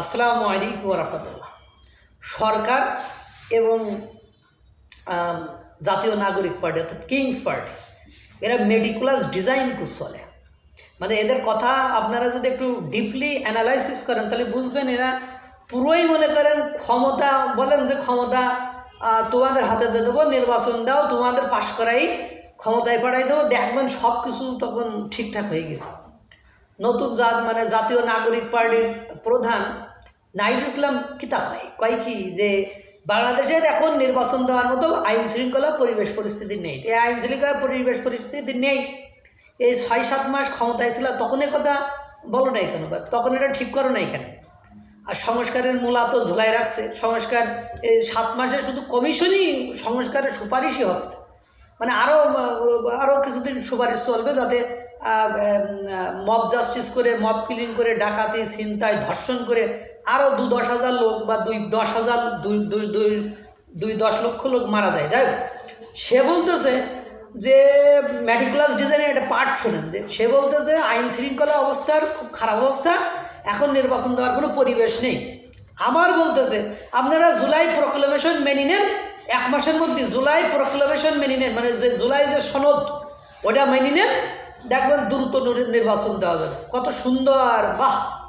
আসসালামু আলাইকুম রহমতুল্লাহ। সরকার এবং জাতীয় নাগরিক পার্টি অর্থাৎ কিংস পার্টি, এরা মেডিকুলাস ডিজাইন চলে। মানে এদের কথা আপনারা যদি একটু ডিপলি অ্যানালাইসিস করেন, তাহলে বুঝবেন এরা পুরোই মনে করেন ক্ষমতা, বলেন যে ক্ষমতা তোমাদের হাতে দিয়ে দেবো, নির্বাচন দাও, তোমাদের পাশ করাই, ক্ষমতায় পাঠাই দেবো, দেখবেন সব কিছু তখন ঠিকঠাক হয়ে গেছে। নতুন জাত মানে জাতীয় নাগরিক পার্টির প্রধান নাইদ ইসলাম কিতা কয় কয় কি যে, বাংলাদেশের এখন নির্বাচন দেওয়ার মতো আইন শৃঙ্খলা পরিবেশ পরিস্থিতি নেই। এই আইন শৃঙ্খলা পরিবেশ পরিস্থিতি নেই। এই ছয় সাত মাস ক্ষমতায় ছিল তখনই কথা বলো নাই কেন বা? তখন এটা ঠিক করো নাই কেন? আর সংস্কারের মূলা তো ঝুলাই রাখছে। সংস্কার, এই সাত মাসে শুধু কমিশনই সংস্কারের সুপারিশই হচ্ছে। মানে আরও আরও কিছুদিন সুপারিশ চলবে যাতে মব জাস্টিস করে মব ক্লিন করে, ডাকাতি, ছিনতাই, ধর্ষণ করে আরও দু দশ হাজার লোক বা দুই দশ হাজার, দুই দুই দুই দুই দশ লক্ষ লোক মারা যায়। যাই সে বলতেছে যে মেডিকুলাস ডিজাইনের একটা পার্ট শোনেন, যে সে বলতেছে আইন শৃঙ্খলা অবস্থার খুব খারাপ অবস্থা, এখন নির্বাচন দেওয়ার কোনো পরিবেশ নেই। আমার বলতেছে, আপনারা জুলাই প্রক্লেমেশন মেনে নেন এক মাসের মধ্যে জুলাই প্রক্লেমেশন মেনে নেন। মানে যে জুলাই যে সনদ ওটা মেনে নেন। দেখবেন দ্রুত নির্বাচন দেওয়া যাবে। কত সুন্দর, বাহ!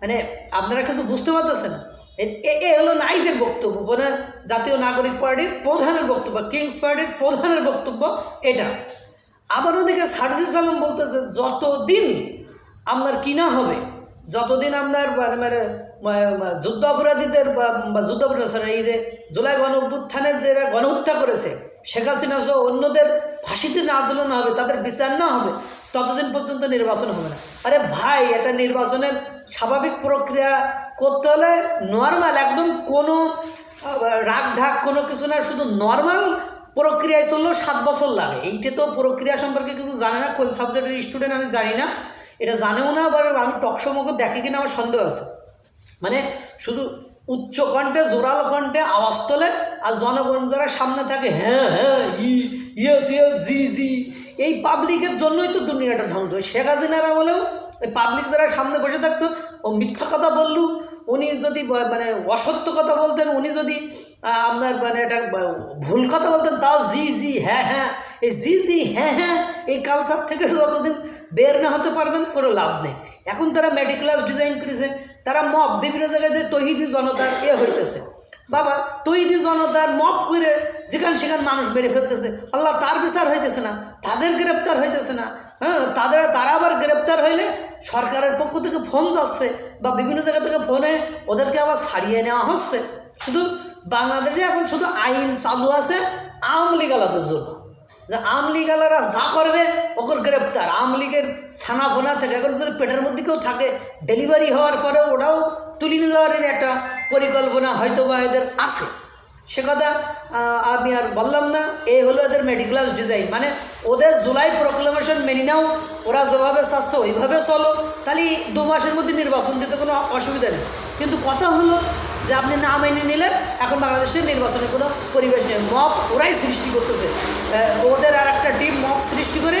মানে আপনারা কিছু বুঝতে পারতেছেন? এ- হলো নাইদের বক্তব্য মানে জাতীয় নাগরিক পার্টির প্রধানের বক্তব্য, কিংস পার্টির প্রধানের বক্তব্য এটা। আবার ওদিকে সার্জিস আলম বলতেছে, যতদিন আপনার কিনা হবে, যতদিন আপনার মানে মানে যুদ্ধ অপরাধীদের যুদ্ধ অপরাধী এই যে জুলাই গণ অভ্যুত্থানের যে গণহত্যা করেছে, শেখ হাসিনা সহ অন্যদের ফাঁসিতে না ঝুলানো হবে, তাদের বিচার না হবে, ততদিন পর্যন্ত নির্বাচন হবে না। আরে ভাই, এটা নির্বাচনের স্বাভাবিক প্রক্রিয়া করতে হলে নর্মাল একদম কোনো রাগ ঢাক কোনো কিছু না, শুধু নর্মাল প্রক্রিয়ায় চললেও সাত বছর লাগে। এইটা তো প্রক্রিয়া সম্পর্কে কিছু জানে না, কোন সাবজেক্টের স্টুডেন্ট আমি জানি না। এটা জানেও না, আবার আমি টকসমুখ দেখি কিনা আমার সন্দেহ আছে। মানে শুধু উচ্চ কণ্ঠে, জোরাল কণ্ঠে, আওয়াজ তোলে, আর জনগণ যারা সামনে থাকে হ্যাঁ হ্যাঁ ইয়েস ইয়েস, জি জি। এই পাবলিকের জন্যই তো দুনিয়াটা ধ্বংস। শেখ হাসিনারা বলেও ওই পাবলিক যারা সামনে বসে থাকতো, ও মিথ্যা কথা বললু, উনি যদি মানে অসত্য কথা বলতেন, উনি যদি আপনার মানে এটা ভুল কথা বলতেন, তাও জি জি হ্যাঁ হ্যাঁ। এই জি জি হ্যাঁ হ্যাঁ এই কালচার থেকে যতদিন বের না হতে পারবেন, কোনো লাভ নেই। এখন তারা মেডিক্লাস ডিজাইন করেছে তারা মব বিভিন্ন জায়গায় তহিদি জনতার এ হইতেছে। বাবা তৈরি জনতার মপ করে যেখান সেখান মানুষ বেড়ে ফেলতেছে। আল্লাহ তার বিচার হইতেছে না, তাদের গ্রেপ্তার হইতেছে না। হ্যাঁ তাদের, তারা আবার গ্রেপ্তার হইলে সরকারের পক্ষ থেকে ফোন যাচ্ছে বা বিভিন্ন জায়গা থেকে ফোনে ওদেরকে আবার ছাড়িয়ে নেওয়া হচ্ছে। শুধু বাংলাদেশে এখন শুধু আইন চালু আছে, আওয়ামী লীগ আলাদের জন্য। যে আওয়ামী লীগ আলারা যা করবে ওকে গ্রেপ্তার। আওয়ামী লীগের ছানা ফোনা থেকে এখন যদি পেটের মধ্যে কেউ থাকে, ডেলিভারি হওয়ার পরে ওটাও তুলে নিয়ে যাওয়ার একটা পরিকল্পনা হয়তো বা এদের আছে। সে কথা আমি আর বললাম না এই হলো এদের মেডিক্লাস ডিজাইন মানে ওদের জুলাই প্রক্লেমেশন মেনে নাও, ওরা যেভাবে চাচ্ছে ওইভাবে চলো, তাহলে দু মাসের মধ্যে নির্বাচন দিতে কোনো অসুবিধা নেই। কিন্তু কথা হলো যে আপনি না মেনে নিলেন এখন বাংলাদেশে নির্বাচনের কোনো পরিবেশ নেই। মপ ওরাই সৃষ্টি করতেছে। ওদের আর একটা টিম মপ সৃষ্টি করে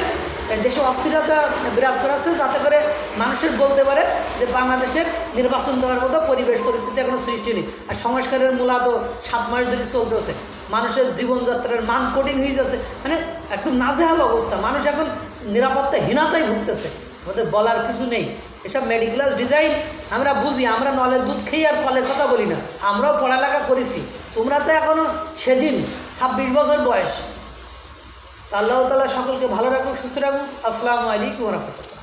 দেশে অস্থিরতা বিরাজ করাচ্ছে যাতে করে মানুষের বলতে পারে যে বাংলাদেশের নির্বাচন দেওয়ার মতো পরিবেশ পরিস্থিতি এখনও সৃষ্টি নেই। আর সংস্কারের মূলা তো সাত মাস ধরে চলতেছে। মানুষের জীবনযাত্রার মান কঠিন হয়ে যাচ্ছে। মানে একদম নাজেহাল অবস্থা। মানুষ এখন নিরাপত্তাহীনতায় ভুগতেছে। ওদের বলার কিছু নেই। এসব মেডিক্লাস ডিজাইন আমরা বুঝি, আমরা নলের দুধ খেয়ে আর কলের কথা বলি না। আমরাও পড়ালেখা করেছি। তোমরা তো এখনও সেদিন ছাব্বিশ বছর বয়স। আল্লাহ তালা সকলকে ভালো রাখুক, সুস্থ রাখুক। আসসালামু আলাইকুম রহমতুল্লাহ।